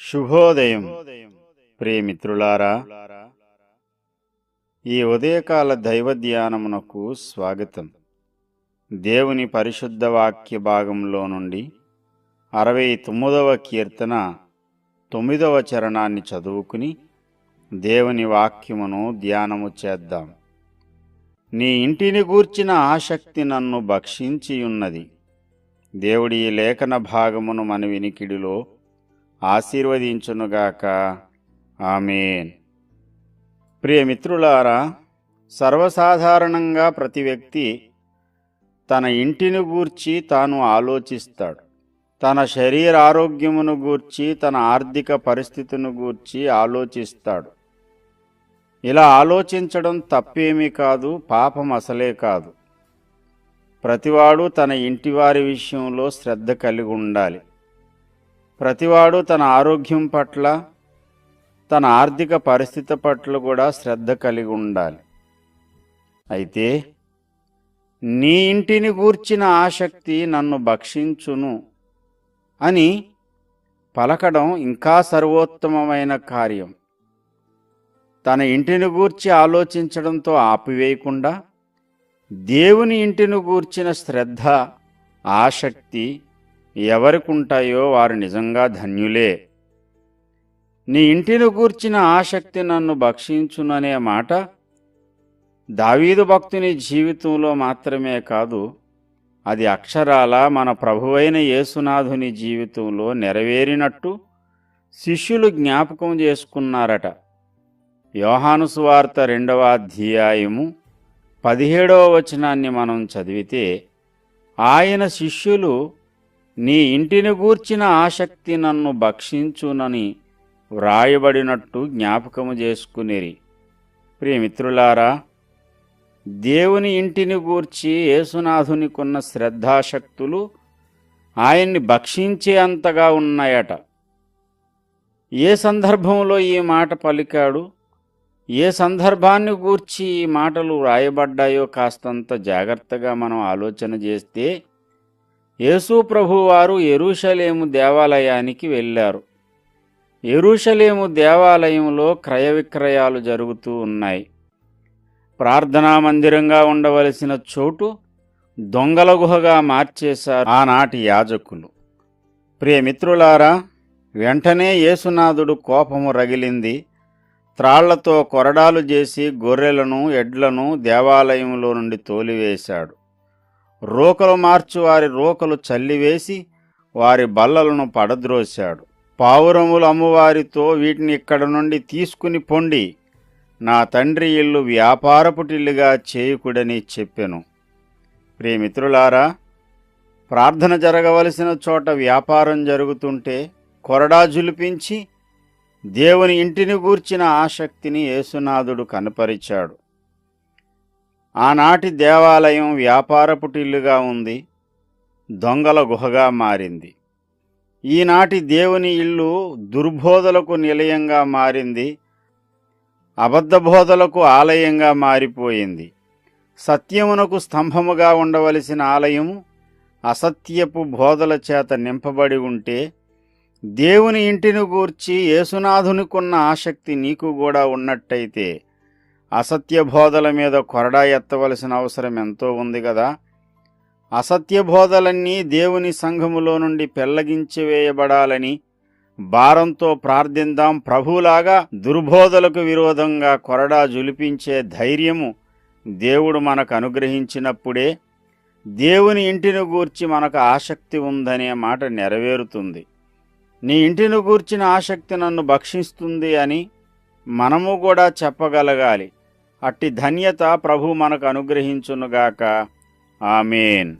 శుభోదయం ప్రియమిత్రులారా. ఈ ఉదయకాల దైవ ధ్యానమునకు స్వాగతం. దేవుని పరిశుద్ధ వాక్య భాగంలో నుండి అరవై తొమ్మిదవ కీర్తన తొమ్మిదవ చరణాన్ని చదువుకుని దేవుని వాక్యమును ధ్యానము చేద్దాం. నీ ఇంటిని గూర్చిన ఆసక్తి నన్ను భక్షించి ఉన్నది దేవుడి ఈ లేఖన భాగమును మన వినికిడిలో ఆశీర్వదించునుగాక. ఆమెన్. ప్రియమిత్రులారా సర్వసాధారణంగా ప్రతి వ్యక్తి తన ఇంటిని గూర్చి తాను ఆలోచిస్తాడు. తన శరీర ఆరోగ్యమును గూర్చి తన ఆర్థిక పరిస్థితిని గూర్చి ఆలోచిస్తాడు. ఇలా ఆలోచించడం తప్పేమీ కాదు పాపం అసలే కాదు. ప్రతివాడు తన ఇంటివారి విషయంలో శ్రద్ధ కలిగి ఉండాలి. ప్రతివాడు తన ఆరోగ్యం పట్ల తన ఆర్థిక పరిస్థితి పట్ల కూడా శ్రద్ధ కలిగి ఉండాలి. అయితే నీ ఇంటిని గూర్చిన ఆసక్తి నన్ను భక్షించును అని పలకడం ఇంకా సర్వోత్తమమైన కార్యం. తన ఇంటిని గూర్చి ఆలోచించడంతో ఆపివేయకుండా దేవుని ఇంటిని గూర్చిన శ్రద్ధ ఆసక్తి ఎవరికుంటాయో వారు నిజంగా ధన్యులే. నీ ఇంటిని గూర్చిన ఆసక్తి నన్ను భక్షించుననే మాట దావీదు భక్తుని జీవితంలో మాత్రమే కాదు అది అక్షరాల మన ప్రభువైన యేసునాథుని జీవితంలో నెరవేరినట్టు శిష్యులు జ్ఞాపకం చేసుకున్నారట. యోహాను సువార్త రెండవ అధ్యాయము పదిహేడవ వచనాన్ని మనం చదివితే ఆయన శిష్యులు నీ ఇంటిని గూర్చిన ఆసక్తి నన్ను భక్షించునని వ్రాయబడినట్టు జ్ఞాపకము చేసుకునేరి. ప్రియమిత్రులారా దేవుని ఇంటిని గూర్చి యేసునాథునికున్న శ్రద్ధాశక్తులు ఆయన్ని భక్షించే అంతగా ఉన్నాయట. ఏ సందర్భంలో ఈ మాట పలికాడు? ఏ సందర్భాన్ని గూర్చి ఈ మాటలు వ్రాయబడ్డాయో కాస్తంత జాగ్రత్తగా మనం ఆలోచన చేస్తే యేసు ప్రభువారు ఎరుషలేము దేవాలయానికి వెళ్ళారు. ఎరుషలేము దేవాలయంలో క్రయ విక్రయాలు జరుగుతూ ఉన్నాయి. ప్రార్థనా మందిరంగా ఉండవలసిన చోటు దొంగల గుహగా మార్చేశారు ఆనాటి యాజకులు. ప్రియమిత్రులారా వెంటనే యేసునాథుడు కోపము రగిలింది. త్రాళ్ళతో కొరడాలు చేసి గొర్రెలను ఎడ్లను దేవాలయంలో నుండి తోలివేశాడు. రోకలు మార్చి వారి రోకలు చల్లివేసి వారి బల్లలను పడద్రోశాడు. పావురములు అమ్మవారితో వీటిని ఇక్కడ నుండి తీసుకుని పొండి నా తండ్రి ఇల్లు వ్యాపారపుటిల్లుగా చేయుకుడని చెప్పెను. ప్రియమిత్రులారా ప్రార్థన జరగవలసిన చోట వ్యాపారం జరుగుతుంటే కొరడా జులిపించి దేవుని ఇంటిని గూర్చిన ఆసక్తిని యేసునాథుడు కనపరిచాడు. ఆనాటి దేవాలయం వ్యాపారపుటిల్లుగా ఉంది దొంగల గుహగా మారింది. ఈనాటి దేవుని ఇల్లు దుర్బోధలకు నిలయంగా మారింది అబద్ధ బోధలకు ఆలయంగా మారిపోయింది. సత్యమునకు స్తంభముగా ఉండవలసిన ఆలయము అసత్యపు బోధల చేత నింపబడి ఉంటే దేవుని ఇంటిని గూర్చి యేసునాథునికున్న ఆసక్తి నీకు కూడా ఉన్నట్టయితే అసత్య బోధల మీద కొరడా ఎత్తవలసిన అవసరం ఎంతో ఉంది కదా అసత్య బోధలన్నీ దేవుని సంఘములో నుండి పెళ్ళగించి వేయబడాలని భారంతో ప్రార్థిందాం. ప్రభులాగా దుర్బోధలకు విరోధంగా కొరడా జులిపించే ధైర్యము దేవుడు మనకు అనుగ్రహించినప్పుడే దేవుని ఇంటిని గూర్చి మనకు ఆసక్తి ఉందనే మాట నెరవేరుతుంది. నీ ఇంటిని గూర్చిన ఆసక్తి నన్ను భక్షిస్తుంది అని మనము కూడా చెప్పగలగాలి. అట్టి ధన్యత ప్రభు మనకు అనుగ్రహించునుగాక. ఆమెన్.